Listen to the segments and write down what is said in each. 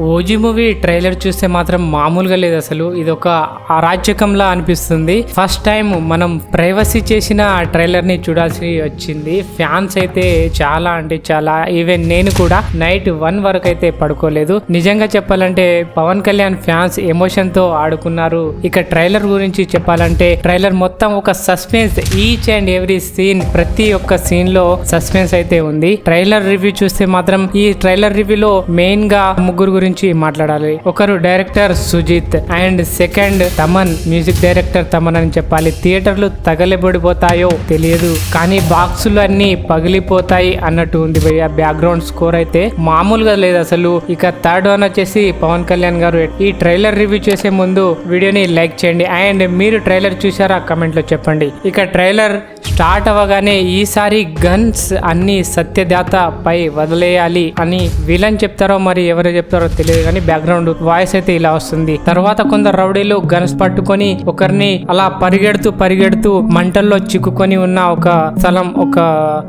OG movie trailer చూస్తే మాత్రం మామూలుగా లేదు అసలు. ఇది ఒక అరాచకంలా అనిపిస్తుంది. ఫస్ట్ టైం మనం ప్రైవసీ చేసిన ట్రైలర్ని చూడాల్సి వచ్చింది. ఫ్యాన్స్ అయితే చాలా అంటే చాలా. ఈవెన్ నేను కూడా నైట్ వన్ వరకు అయితే పడుకోలేదు. నిజంగా చెప్పాలంటే పవన్ కళ్యాణ్ ఫ్యాన్స్ ఎమోషన్తో ఆడుకున్నారు. ఇక ట్రైలర్ గురించి చెప్పాలంటే ట్రైలర్ మొత్తం ఒక suspense each and every scene ప్రతి ఒక్క సీన్లో సస్పెన్స్ అయితే ఉంది. ట్రైలర్ రివ్యూ చూస్తే మాత్రం ఈ ట్రైలర్ రివ్యూలో మెయిన్గా ముగ్గురు గురించి మాట్లాడాలి. ఒకరు director Sujith and second Thaman music director Thaman అని చెప్పాలి. థియేటర్లు తగలబడిపోతాయో తెలియదు. కానీ బాక్సులు అన్ని పగిలిపోతాయి అన్నట్టు ఉంది భయ్య. బ్యాక్గ్రౌండ్ స్కోర్ అయితే మామూలుగా లేదు అసలు. ఇక థర్డ్ వన్ వచ్చేసి పవన్ కళ్యాణ్ గారు. ఈ ట్రైలర్ రివ్యూ చేసే ముందు వీడియోని లైక్ చేయండి. అండ్ మీరు ట్రైలర్ చూసారా? కమెంట్లో చెప్పండి. ఇక ట్రైలర్ స్టార్ట్ అవ్వగానే ఈసారి గన్స్ అన్ని సత్యదాత పై వదిలేయాలి అని విలన్ చెప్తారో మరి ఎవరు చెప్తారో తెలియదు కానీ బ్యాక్గ్రౌండ్ వాయిస్ అయితే ఇలా వస్తుంది. తర్వాత కొందరు రౌడీలు గన్స్ పట్టుకొని ఒకరిని అలా పరిగెడుతూ పరిగెడుతూ మంటల్లో చిక్కుకొని ఉన్న ఒక స్థలం ఒక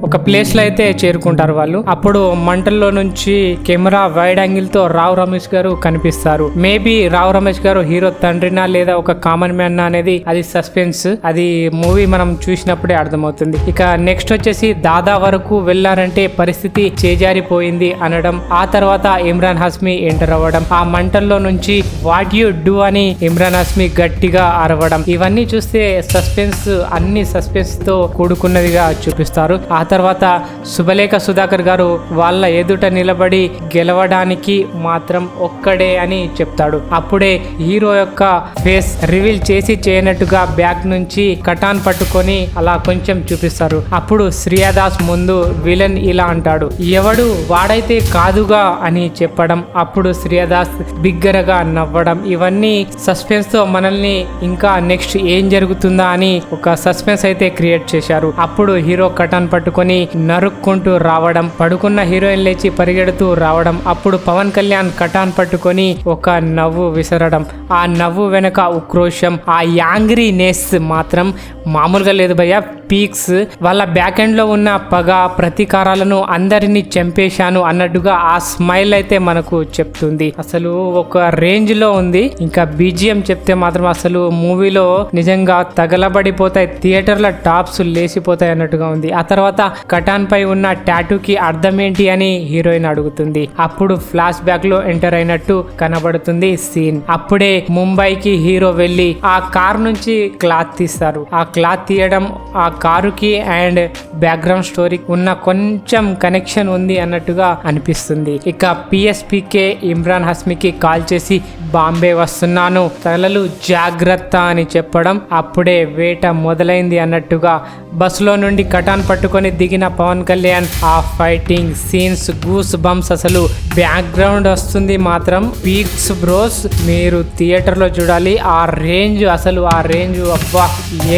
ఒక ప్లేస్లో అయితే చేరుకుంటారు వాళ్ళు. అప్పుడు మంటల్లో నుంచి కెమెరా వైడ్ యాంగిల్తో రావు రమేష్ గారు కనిపిస్తారు. మేబీ రావు రమేష్ గారు హీరో తండ్రినా లేదా ఒక కామన్ మ్యాన్ అనేది అది సస్పెన్స్ అది మూవీ మనం చూసినప్పుడే అర్థమవుతుంది. ఇక నెక్స్ట్ వచ్చేసి దాదా వరకు వెళ్ళారంటే పరిస్థితి చేజారిపోయింది అనడం ఆ తర్వాత ఇమ్రాన్ హస్మి ఎంటర్ అవ్వడం ఆ మంటల్లో నుంచి వాట్ యు డూ అని ఇమ్రాన్ హస్మి గట్టిగా అరవడం. ఇవన్నీ చూస్తే సస్పెన్స్ అన్ని సస్పెన్స్తో కూడుకున్నదిగా చూపిస్తారు. ఆ తర్వాత శుభలేఖ సుధాకర్ గారు వాళ్ళ ఎదుట నిలబడి గెలవడానికి మాత్రం ఒక్కడే అని చెప్తాడు. అప్పుడే హీరో యొక్క ఫేస్ రివీల్ చేసి చేయనట్టుగా బ్యాక్ నుంచి కటాన్ పట్టుకొని అలా కొంచెం చూపిస్తారు. అప్పుడు శ్రియాదాస్ ముందు విలన్ ఇలా అంటాడు ఎవడు వాడైతే కాదుగా అని చెప్పడం అప్పుడు శ్రియాదాస్ బిగ్గరగా నవ్వడం. ఇవన్నీ సస్పెన్స్తో మనల్ని ఇంకా నెక్స్ట్ ఏం జరుగుతుందా అని ఒక సస్పెన్స్ అయితే క్రియేట్ చేశారు. అప్పుడు హీరో కటాన్ పట్టుకొని నరుక్కుంటూ రావడం పడుకున్న హీరోయిన్ లేచి పరిగెడుతూ రావడం అప్పుడు పవన్ కళ్యాణ్ కటాన్ పట్టుకొని ఒక నవ్వు విసరడం. ఆ నవ్వు వెనక ఉక్రోషం ఆ యాంగ్రీనెస్ మాత్రం మామూలుగా లేదు భయ్యా. స్పీక్స్ వాళ్ళ బ్యాక్ ఎండ్లో ఉన్న పగ ప్రతీకారాలను అందరినీ చంపేశాను అన్నట్టుగా ఆ స్మైల్ అయితే మనకు చెప్తుంది. అసలు ఒక రేంజ్లో ఉంది. ఇంకా బీజిఎం చెప్తే మాత్రం అసలు మూవీలో నిజంగా తగలబడిపోతాయి. థియేటర్ల టాప్స్ లేచిపోతాయి అన్నట్టుగా ఉంది. ఆ తర్వాత కటాన్ పై ఉన్న టాటూకి అర్థం ఏంటి అని హీరోయిన్ అడుగుతుంది. అప్పుడు ఫ్లాష్ బ్యాక్లో ఎంటర్ అయినట్టు కనబడుతుంది సీన్. అప్పుడే ముంబైకి హీరో వెళ్ళి ఆ కార్ నుంచి క్లాత్ తీస్తారు. ఆ క్లాత్ తీయడం ఆ కారుకి అండ్ బ్యాక్గ్రౌండ్ స్టోరీకి ఉన్న కొంచెం కనెక్షన్ ఉంది అన్నట్టుగా అనిపిస్తుంది. ఇక పిఎస్పికే ఇమ్రాన్ హస్మికి కాల్ చేసి బాంబే వస్తున్నాను. తలలు జాగ్రత్త అని చెప్పడం అప్పుడే వేట మొదలైంది అన్నట్టుగా బస్సులో నుండి కటాన్ పట్టుకొని దిగిన పవన్ కళ్యాణ్ ఆ ఫైటింగ్ సీన్స్ గూస్ బంప్స్ అసలు బ్యాక్గ్రౌండ్ వస్తుంది మాత్రం. పీక్స్ బ్రోస్ మీరు థియేటర్లో చూడాలి. ఆ రేంజ్ అసలు ఆ రేంజ్ అబ్బా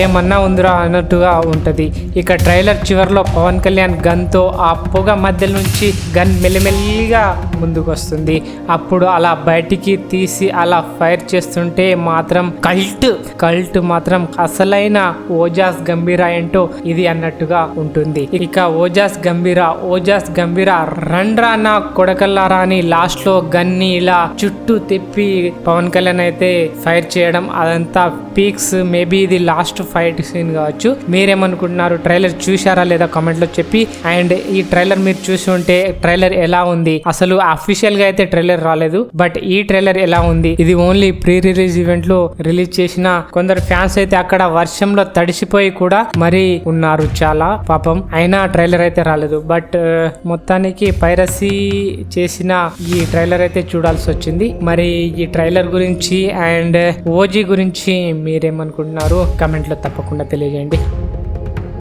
ఏమన్నా ఉందిరా అన్నట్టుగా ఉంటుంది. ఇక ట్రైలర్ చివరిలో పవన్ కళ్యాణ్ గన్తో ఆ పొగ మధ్య నుంచి గన్ మెల్లిమెల్లిగా ముందుకు వస్తుంది అప్పుడు అలా బయటికి తీసి అలా ఫైర్ చేస్తుంటే మాత్రం కల్ట్ కల్ట్ మాత్రం అసలైన ఓజాస్ గంభీరా ఏంటో ఇది అన్నట్టుగా ఉంటుంది. ఇక ఓజాస్ గంభీరా ఓజాస్ గంభీరా రండ్రా నా కొడకల్లారా అని లాస్ట్లో గన్ని ఇలా చుట్టూ తిప్పి పవన్ కళ్యాణ్ అయితే ఫైర్ చేయడం అదంతా పీక్స్ మేబీ ఇది లాస్ట్ ఫైట్ సీన్ కావచ్చు. మీరేమనుకుంటున్నారు? ట్రైలర్ చూశారా లేదా కామెంట్లో చెప్పి. అండ్ ఈ ట్రైలర్ మీరు చూసి ఉంటే ట్రైలర్ ఎలా ఉంది? అసలు అఫీషియల్గా అయితే ట్రైలర్ రాలేదు బట్ ఈ ట్రైలర్ ఎలా ఉంది ఉంది. ఇది ఓన్లీ ప్రీ రిలీజ్ ఈవెంట్లో రిలీజ్ చేసిన కొందరు ఫ్యాన్స్ అయితే అక్కడ వర్షంలో తడిసిపోయి కూడా మరి ఉన్నారు చాలా పాపం. అయినా ట్రైలర్ అయితే రాలేదు. బట్ uh, మొత్తానికి పైరసీ చేసిన ఈ ట్రైలర్ అయితే చూడాల్సి వచ్చింది. మరి ఈ ట్రైలర్ గురించి అండ్ ఓజీ uh, గురించి మీరేమనుకుంటున్నారు? కమెంట్లో తప్పకుండా తెలియజేయండి.